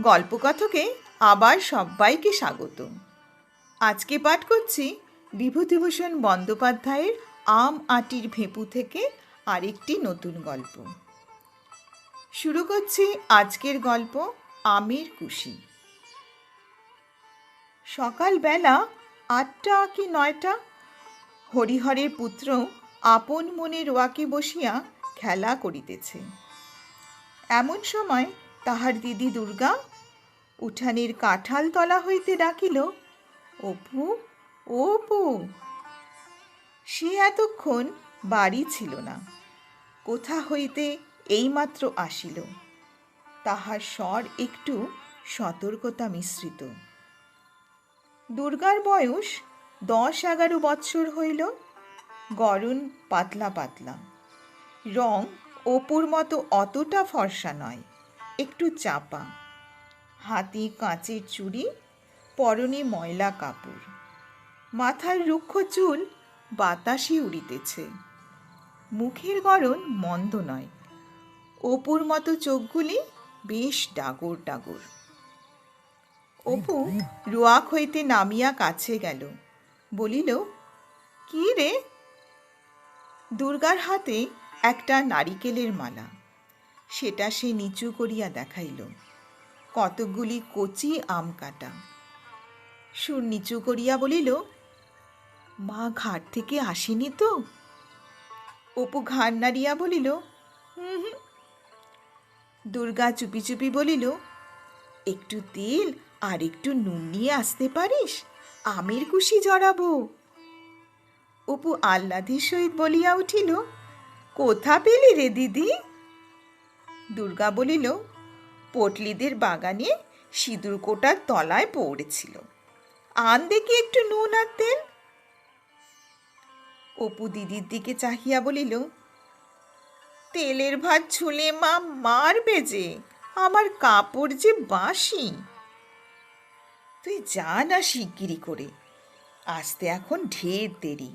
গল্পকথকে আবার সবাইকে স্বাগত। আজকে পাঠ করছি বিভূতিভূষণ বন্দ্যোপাধ্যায়ের আম আটির ভেপু থেকে আরেকটি নতুন গল্প। শুরু করছি আজকের গল্প আমের কুশি। সকালবেলা আটটা কি নয়টা হরিহরের পুত্র আপন মনে রোয়াকে বসিয়া খেলা করিতেছে। এমন সময় তাহার দিদি দুর্গা উঠানের কাঁঠাল তলা হইতে ডাকিল, অপু অপু। সে এতক্ষণ বাড়ি ছিল না, কোথা হইতে এইমাত্র আসিল। তাহার স্বর একটু সতর্কতা মিশ্রিত। দুর্গার বয়স দশ এগারো বৎসর হইল, গরণ পাতলা পাতলা। রং অপুর মতো অতটা ফর্সা নয়। একটু চাপা। হাতি, কাঁচের চুড়ি, পরনে ময়লা কাপড়। মাথার রুক্ষ চুল বাতাসে উড়িতেছে। মুখের গড়ন মন্দ নয়। অপুর মতো চোখগুলি বেশ ডাগর ডাগর। অপু রোয়াক হইতে নামিয়া কাছে গেল। বলিল, কি রে? দুর্গার হাতে একটা নারিকেলের মালা। সেটা সে নিচু করিয়া দেখাইল। কতকগুলি কচি আম কাটা। সুর নিচু করিয়া বলিল, মা ঘাট থেকে আসেনি তো? অপু ঘাড় নাড়িয়া বলিল দুর্গা চুপি চুপি বলিল, একটু তেল আর একটু নুন নিয়ে আসতে পারিস? আমের কুশি জড়াবো। অপু আহ্লাদের সহিত বলিয়া উঠিল, কোথা পেলি রে দিদি? দুর্গা বলিল, পটলিদের বাগানে সিঁদুর কোটার তলায় পড়েছিল। আন দেখি একটু নুন আর তেল? অপু দিদির দিকে চাহিয়া বলিল, তেলের ভাত ছুলে মা মারবে যে, আমার কাপড় যে বাসি তুই যা না শিগগিরি করে, আসতে এখন ঢের দেরি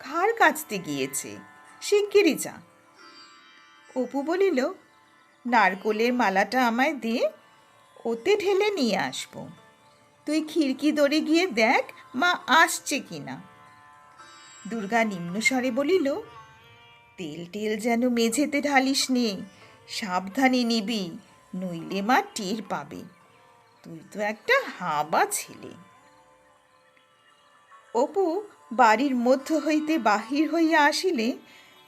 খাড় কাচতে গিয়েছে শিগগিরি যা। অপু বলিল নারকোলের মালাটা আমায় দে, ওতে ঢেলে নিয়ে আসব। তুই খিড়কি দড়ে গিয়ে দেখ, মা আসছে কিনা। দুর্গা নিম্নস্বরে বলিল, তেল টেল যেন মেঝেতে ঢালিস নে, সাবধানে নিবি, নইলে মা টের পাবে। তুই তো একটা হাবা ছেলে। অপু বাড়ির মধ্য হইতে বাহির হইয়া আসিলে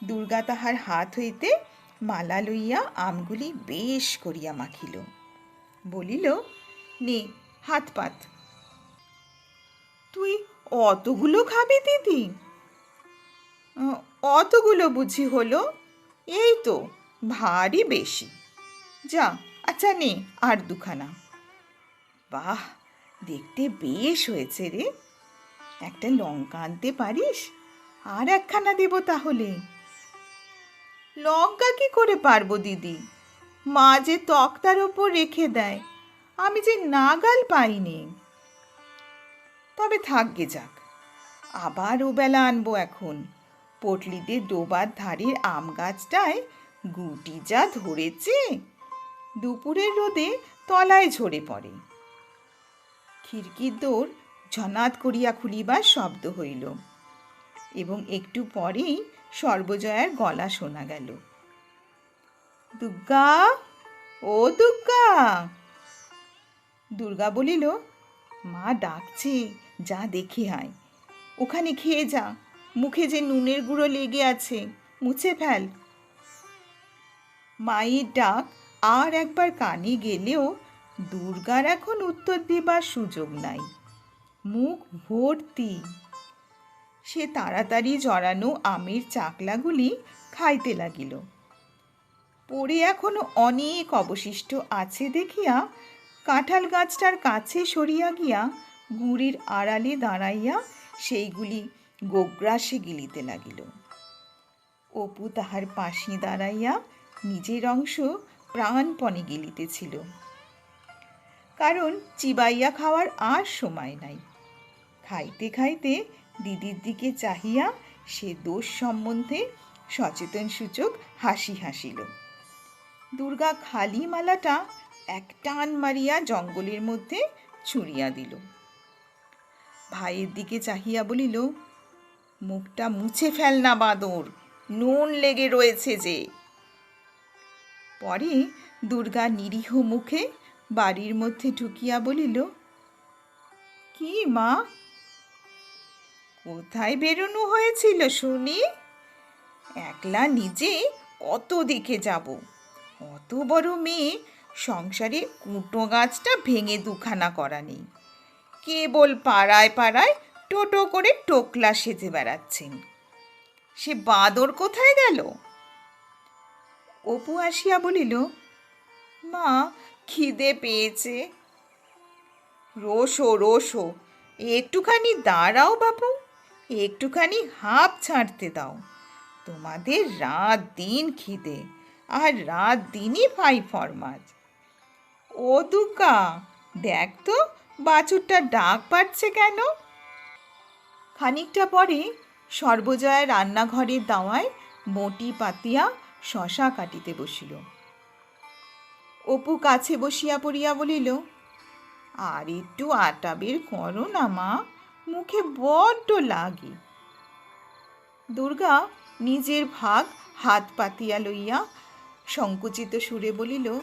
দুর্গা তাহার হাত হইতে মালা লইয়া আমগুলি বেশ করিয়া মাখিল। বলিল, নে, হাত পাত। তুই অতগুলো খাবি দিদি? অতগুলো বুঝি হলো? এই তো, ভারী বেশি। যা আচ্ছা নে, আর দুখানা। বাহ, দেখতে বেশ হয়েছে রে। একটা লঙ্কা আনতে পারিস? আর একখানা দেব তাহলে? লঙ্কা কি করে পারব, দিদি? মা যে তক্তার ওপর রেখে দেয়, আমি যে নাগাল পাইনি। তবে থাকবে যাক, আবার ওবেলা আনব এখন। পটলিতে ডোবার ধারের আম গাছটায় গুটি যা ধরেছে, দুপুরের রোদে তলায় ঝরে পড়ে। খিড়কির দৌড় ঝনাত করিয়া খুলিবার শব্দ হইল, এবং একটু পরেই সর্বজয়ার গলা শোনা গেল। দুর্গা, ও দুর্গা! দুর্গা বলিল, মা ডাকছে, যা দেখে আয়। ওখানে খেয়ে যা, মুখে যে নুনের গুঁড়ো লেগে আছে, মুছে ফেল। মায়ের ডাক আর একবার কানে গেলেও দুর্গার এখন উত্তর দিবার সুযোগ নাই। মুখ ভর্তি। সে তাড়াতাড়ি জড়ানো আমের চাকলাগুলি খাইতে লাগিল। পড়ে এখনও অনেক অবশিষ্ট আছে দেখিয়া কাঁঠাল গাছটার কাছে সরিয়া গিয়া গুড়ির আড়ালে দাঁড়াইয়া সেইগুলি গোগ্রাসে গিলিতে লাগিল। অপু তাহার পাশে দাঁড়াইয়া নিজের অংশ প্রাণপণে গিলিতেছিল। কারণ চিবাইয়া খাওয়ার আর সময় নাই। খাইতে খাইতে দিদির দিকে চাহিয়া সে দোষ সম্বন্ধে সচেতন সূচক হাসি হাসিল। দুর্গা খালি মালাটা এক টান মারিয়া জঙ্গলের মধ্যে ছুঁড়িয়া দিল। ভাইয়ের দিকে চাহিয়া বলিল, মুখটা মুছে ফেল না বাদর, নুন লেগে রয়েছে যে। পরে দুর্গা নিরীহ মুখে বাড়ির মধ্যে ঢুকিয়া বলিল, কি মা কোথায় বেরোনো হয়েছিল শুনি? একলা নিজে কত দিকে যাব? অত বড় মেয়ে সংসারে কুটো গাছটা ভেঙে দুখানা করা নেই। কেবল পাড়ায় পাড়ায় টোটো করে টোকলা সেজে বেড়াচ্ছেন। সে বাঁদর কোথায় গেল? অপু আসিয়া বলিল, মা, খিদে পেয়েছে। রোসো রোসো, একটুখানি দাঁড়াও বাপু। একটুখানি হাঁপ ছাড়তে দাও। তোমাদের রাত দিন খিদে, আর রাত দিনই ভাই ফরমাজ ও দুকা দেখ তো বাছুরটা ডাক পাচ্ছে কেন? খানিকটা পরে সর্বজয়া রান্নাঘরের দাওয়ায় মোটি পাতিয়া শশা কাটিতে বসিল। অপু কাছে বসিয়া পড়িয়া বলিল, আর একটু আটা বের করো না মা। মুখে বড্ড লাগে। দুর্গা নিজের ভাগ হাত পাতিয়া লইয়া সংকুচিত সুরে বলিল,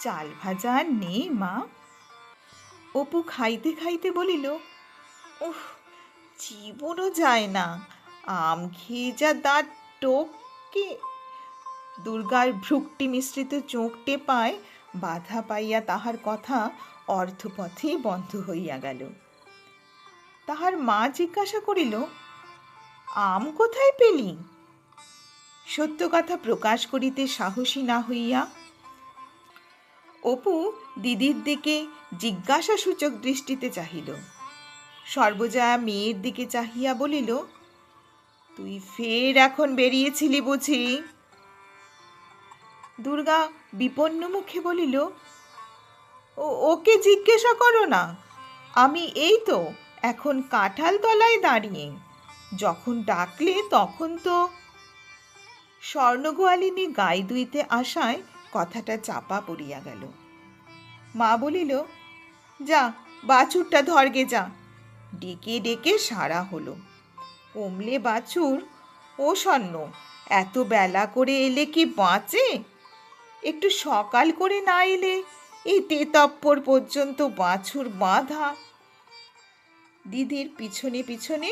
চাল ভাজা নেই, মা। অপু খাইতে খাইতে বলিল, উফ, জীবনও যায় না। আম খেয়ে যা দাঁত টোকে দুর্গার ভ্রুকটি মিশ্রিত চোখটে পায় বাধা পাইয়া তাহার কথা অর্থপথেই বন্ধ হইয়া গেল। তাহার মা জিজ্ঞাসা করিল, আম কোথায় পেলি? সত্য কথা প্রকাশ করিতে সাহসী না হইয়া, অপু দিদির দিকে জিজ্ঞাসাসূচক দৃষ্টিতে চাহিল। সর্বজয়া মেয়ের দিকে চাহিয়া বলিল, তুই ফের এখন বেরিয়েছিলি বুঝি? দুর্গা বিপন্ন মুখে বলিল ওকে জিজ্ঞাসা করো না, আমি এই তো এখন কাঁঠাল তলায় দাঁড়িয়ে। যখন ডাকলে তখন তো স্বর্ণগোয়ালিনী গাই দুইতে আসায় কথাটা চাপা পড়িয়া গেল। মা বলিল, যা, বাছুরটা ধরগে যা। ডেকে ডেকে সারা হলো। কমলে বাছুর, ও স্বর্ণ, এত বেলা করে এলে কি বাঁচে? একটু সকাল করে না এলে এই তেতপ্পর পর্যন্ত বাছুর বাঁধা দিদির পিছনে পিছনে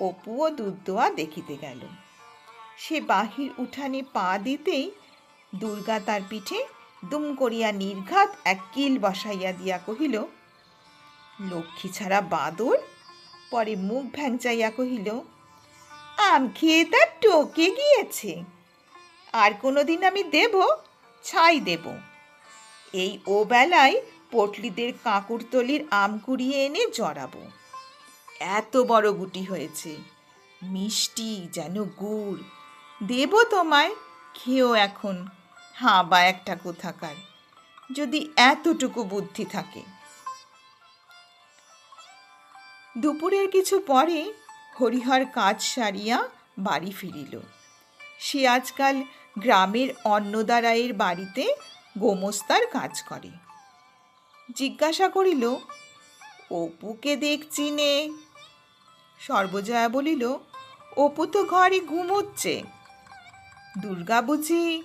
অপুও দুধ দোয়া দেখিতে গেল। সে বাহির উঠানে পা দিতেই দুর্গা তার পিঠে দুম করিয়া নির্ঘাত এক কিল বসাইয়া দিয়া কহিল, লক্ষ্মী ছাড়া বাদর? পরে মুখ ভ্যাংচাইয়া কহিল, আম খেয়ে তার টকে গিয়েছে। আর কোনো দিন আমি দেব, ছাই দেব। এই ও বেলায় পটলিদের কাঁকুরতলির আম কুড়িয়ে এনে জড়াবো। এত বড় গুটি হয়েছে। মিষ্টি যেন গুড়। দেব তোমায়, খেও এখন। হাঁ বা একটা কোথাকার। যদি এতটুকু বুদ্ধি থাকে। দুপুরের কিছু পরে হরিহর কাজ সারিয়া বাড়ি ফিরিল। সে আজকাল গ্রামের অন্নদারায়ের বাড়িতে গোমস্তার কাজ করে। জিজ্ঞাসা করিল, অপুকে দেখছি নে? সর্বজয়া বলিল, অপু তো ঘরে ঘুমোচ্ছে। দুর্গা বুঝি,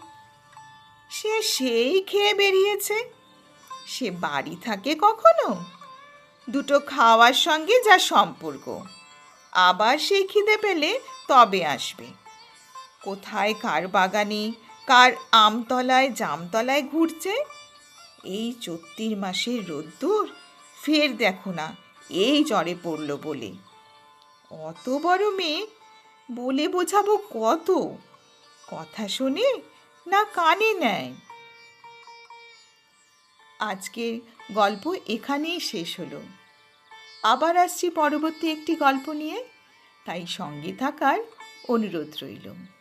সে সেই খেয়ে বেরিয়েছে। সে বাড়ি থাকে কখনো? দুটো খাওয়ার সঙ্গে যা সম্পর্ক। আবার সে খিদে পেলে তবে আসবে। কোথায় কার বাগানে, কার আমতলায়, জামতলায় ঘুরছে? এই চত্তির মাসের রোদ্দুর, ফের দেখো না, এই জ্বরে পড়ল বলে। অত বড় মেয়ে? বলে বোঝাবো কত? কথা শোনে না কানে নেয়। আজকের গল্প এখানেই শেষ হলো। আবার আসছি পরবর্তী একটি গল্প নিয়ে। তাই সঙ্গে থাকার অনুরোধ রইল।